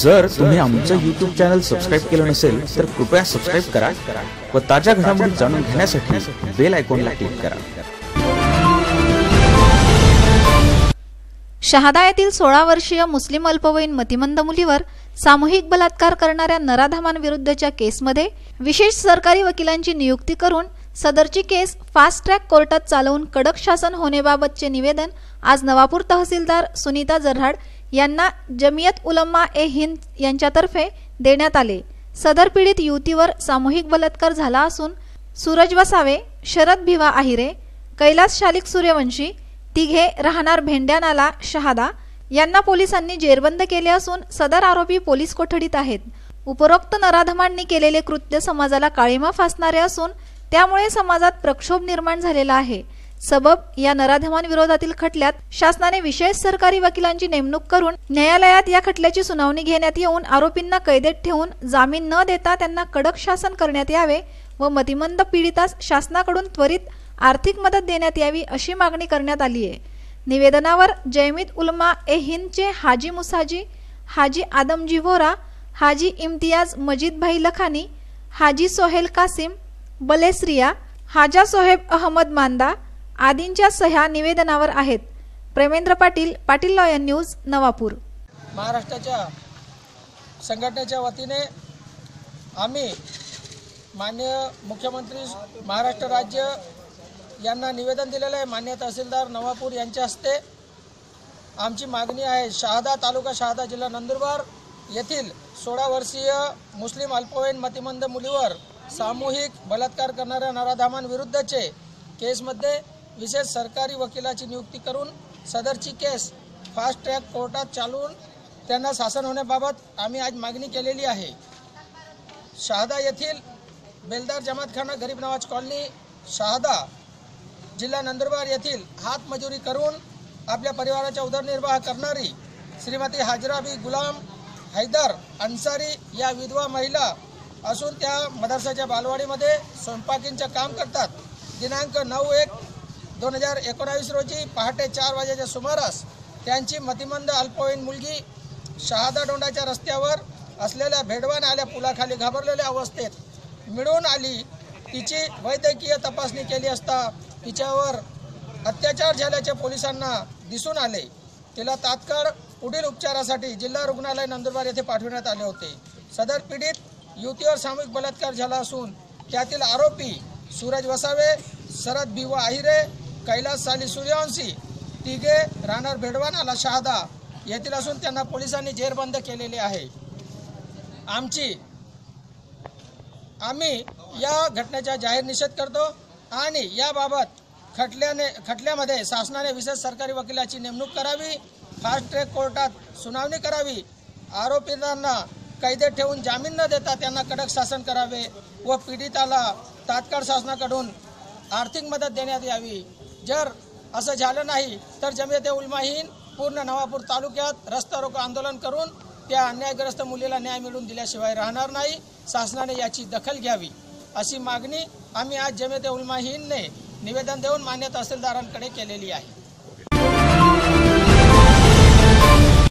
जर तुम्ही आमचं युट्यूब चॅनल सबस्क्राईब केलं नसेल तर कृपया सबस्क्राईब करा व ताज्या घडामोडी जाणून घेण्यासाठी बेल आयकॉनला क्लिक करा. शहादा येथील सोळा वर्षीय मुस्लिम अल्पवयीन मतिमंद मुलीवर सामूहिक बलात्कार करणाऱ्या नराधामांविरुद्धच्या केसमध्ये विशेष सरकारी वकिलांची नियुक्ती करून सदरची केस फास्ट ट्रॅक कोर्टात चालवून कडक शासन होण्याबाबतचे निवेदन आज नवापूर तहसीलदार सुनीता जर्हाड यांना जमियत उलम्मा ए हिंद यांच्यातर्फे देण्यात आले. सदर पीडित युवतीवर सामूहिक बलात्कार झाला असून सूरज वसावे शरद भिवा आहिरे कैलास शालिक सूर्यवंशी तिघे राहणार भेंड्यानाला शहादा यांना पोलिसांनी जेरबंद केले असून सदर आरोपी पोलीस कोठडीत आहेत. उपरोक्त नराधमांनी केलेले कृत्य समाजाला काळीमा फासणारे असून त्यामुळे समाजात प्रक्षोभ निर्माण झालेला आहे. सबब या नराधमांविरोधातील खटल्यात शासनाने विशेष सरकारी वकिलांची नेमणूक करून न्यायालयात या खटल्याची सुनावणी घेण्यात येऊन आरोपींना कैदेत ठेवून जामीन न देता त्यांना कडक शासन करण्यात यावे व मतिमंद पीडितास शासनाकडून त्वरित आर्थिक मदत देण्यात यावी अशी मागणी करण्यात आली आहे निवेदनावर जयमित उलमा ए हिंदचे हाजी मुसाजी हाजी आदमजी व्होरा हाजी इम्तियाज मजीदभाई लखानी हाजी सोहेल कासिम बलेसरिया हाजा सोहेब अहमद मांदा आदींच्या सह्या निवेदनावर आहेत. Premendra Patil Patil lion news Navapur. महाराष्ट्राच्या संघटनेच्या वतीने आम्ही मान्य मुख्यमंत्री महाराष्ट्र राज्य यांना निवेदन दिलेलं आहे. मान्य तहसीलदार नवापूर यांच्या हस्ते आमची मागणी आहे. शहादा तालुका शहादा जिल्हा नंदुरबार येथील सोळा वर्षीय मुस्लिम अल्पवयीन मतिमंद मुलीवर सामूहिक बलात्कार करणाऱ्या नराधामांविरुद्धचे केसमध्ये विशेष सरकारी वकिलाची नियुक्ती करून सदरची केस फास्ट ट्रॅक कोर्टात चालवून त्यांना शासन होण्याबाबत आम्ही आज मागणी केलेली आहे. शहादा येथील बेलदार जमातखाना गरीब नवाज कॉलनी शहादा जिल्हा नंदुरबार येथील हातमजुरी करून आपल्या परिवाराचा उदरनिर्वाह करणारी श्रीमती हाजराबी गुलाम हैदर अन्सारी या विधवा महिला असून त्या मदरसाच्या बालवाडीमध्ये स्वयंपाकींचं काम करतात. दिनांक नऊ एक दोन हजार एकोणावीस रोजी पहाटे चार वाजेच्या सुमारास त्यांची मतिमंद अल्पवयीन मुलगी शहादा डोंडाच्या रस्त्यावर असलेल्या भेडवान आल्या पुलाखाली घाबरलेल्या अवस्थेत मिळून आली. तिची वैद्यकीय तपासणी केली असता तिच्यावर अत्याचार झाल्याचे पोलिसांना दिसून आले. तिला तात्काळ पुढील उपचारासाठी जिल्हा रुग्णालय नंदुरबार येथे पाठविण्यात आले होते. सदर पीडित युवतीवर सामूहिक बलात्कार झाला असून त्यातील आरोपी सूरज वसावे शरद भिवा आहिरे कैलास साली सूर्यवंशी तिघे राहणार भेडवानाला शहादा येथील असून त्यांना पोलिसांनी जेरबंद केलेले आहे. आमची आम्ही या घटनेचा जाहीर निषेध करतो आणि याबाबत खटल्याने खटल्यामध्ये शासनाने विशेष सरकारी वकिलाची नेमणूक करावी फास्ट ट्रॅक कोर्टात सुनावणी करावी आरोपींना कैदेत ठेवून जामीन न देता त्यांना कडक शासन करावे व पीडिताला तात्काळ शासनाकडून आर्थिक मदत देण्यात यावी. जर असं झालं नाही तर जमियत उलमाहीन पूर्ण नवापूर तालुक्यात रस्ता रोको आंदोलन करून त्या अन्यायग्रस्त मुलीला न्याय मिळवून दिल्याशिवाय राहणार नाही शासनाने याची दखल घ्यावी अशी मागणी आम्ही आज जमियत उलमाहीनने निवेदन देऊन मान्य तहसीलदारांकडे केलेली आहे.